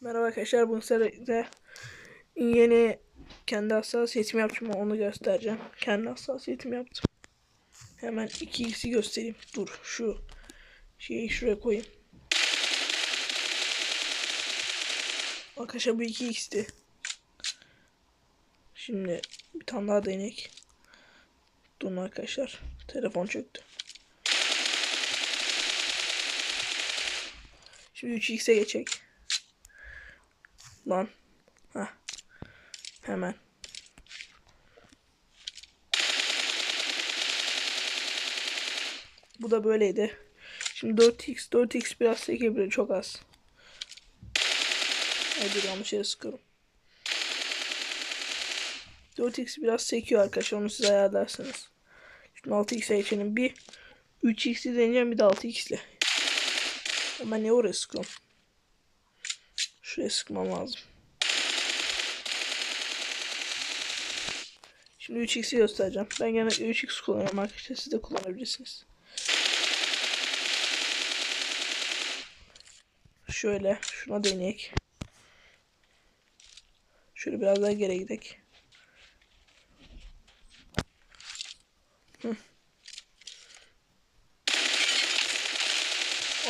Merhaba arkadaşlar bu sefer yeni kendi hassasiyetimi yapacağım onu göstereceğim. Kendi hassasiyetimi yaptım. Hemen 2x'i göstereyim. Dur şu şeyi şuraya koyayım. Arkadaşlar bu 2x'ti. Şimdi bir tane daha denek. Durun arkadaşlar. Telefon çöktü. Şimdi 3x'e geçecek. Lan. Ha. Hemen. Bu da böyleydi. Şimdi 4x 4x biraz sekebilir çok az. Hadi yanlış yere sıkıyorum. 4x biraz sekiyor arkadaşlar onu siz ayarlarsınız. Şimdi 6x'e geçelim. Bir 3x'i deneyeceğim bir de 6x ile. Ama ne oraya sıkıyorum? Şuraya sıkmam lazım. Şimdi 3x'i göstereceğim. Ben genellikle 3x kullanıyorum arkadaşlar. Siz de kullanabilirsiniz. Şöyle şuna deneyek. Şöyle biraz daha geri gidelim.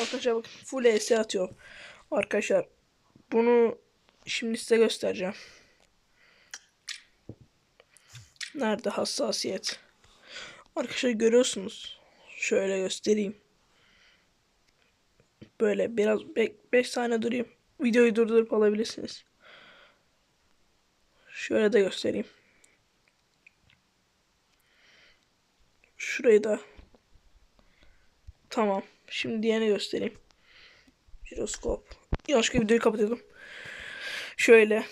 Arkadaşlar bakın full ES atıyor. Arkadaşlar bunu şimdi size göstereceğim. Nerede hassasiyet? Arkadaşlar görüyorsunuz. Şöyle göstereyim. Böyle biraz 5 saniye durayım. Videoyu durdurup alabilirsiniz. Şöyle de göstereyim. Şurayı da. Tamam. Şimdi diğerini göstereyim. Jiroskop. Yanlışlıkla videoyu kapatıyorum. Şöyle.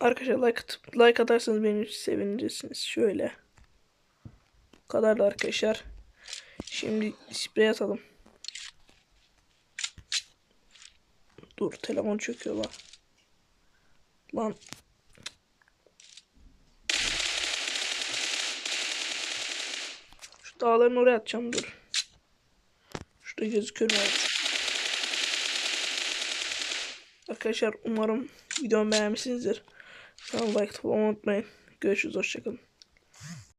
Arkadaşlar like, atıp, like atarsanız beni sevinirsiniz. Şöyle. Bu kadar da arkadaşlar. Şimdi sprey atalım. Dur telefon çöküyor lan. Lan. Şu dağların oraya atacağım dur. Şurada gözüküyor mu? Arkadaşlar umarım videomu beğenmişsinizdir. Kanalıma like atmayı unutmayın. Görüşürüz hoşçakalın.